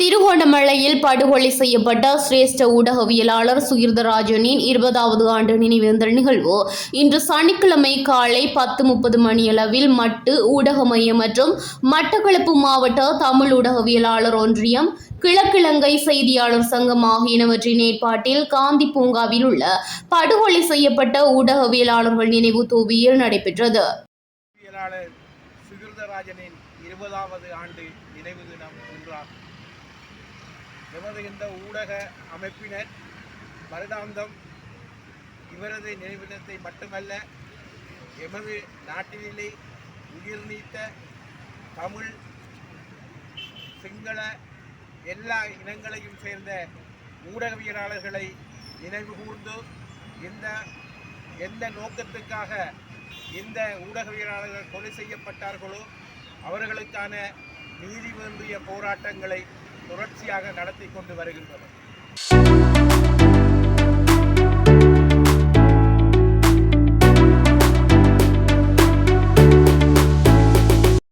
திருகோணமலையில் படுகொலை செய்யப்பட்ட சிரேஷ்ட ஊடகவியலாளர் சுகிர்தராஜனின் இருபதாவது ஆண்டு நினைவேந்தல் நிகழ்வு. இன்று சனிக்கிழமை காலை பத்து முப்பது மணியளவில் மட்டு ஊடக மையம் மற்றும் மட்டக்களப்பு மாவட்ட தமிழ் ஊடகவியலாளர் ஒன்றியம் கிழக்கிழங்கை செய்தியாளர் சங்கம் ஆகியனவற்றின் ஏற்பாட்டில் காந்தி பூங்காவில் உள்ள படுகொலை செய்யப்பட்ட ஊடகவியலாளர்கள் நினைவு தூவியில் நடைபெற்றது. இருபதாவது ஆண்டு நினைவு தினம் இன்றாகும். எமது இந்த ஊடக அமைப்பினர் வருடாந்தம் இவரது நினைவு தினத்தை மட்டுமல்ல எமது நாட்டினிலே உயிர் நீத்த தமிழ் சிங்கள எல்லா இனங்களையும் சேர்ந்த ஊடகவியலாளர்களை நினைவு கூர்ந்து இந்த எந்த நோக்கத்துக்காக இந்த ஊடகவியலாளர்கள் கொலை செய்யப்பட்டார்களோ அவர்களுக்கான நீதி வேண்டிய போராட்டங்களை தொடர்ச்சியாக நடத்தி கொண்டு வருகின்றனர்.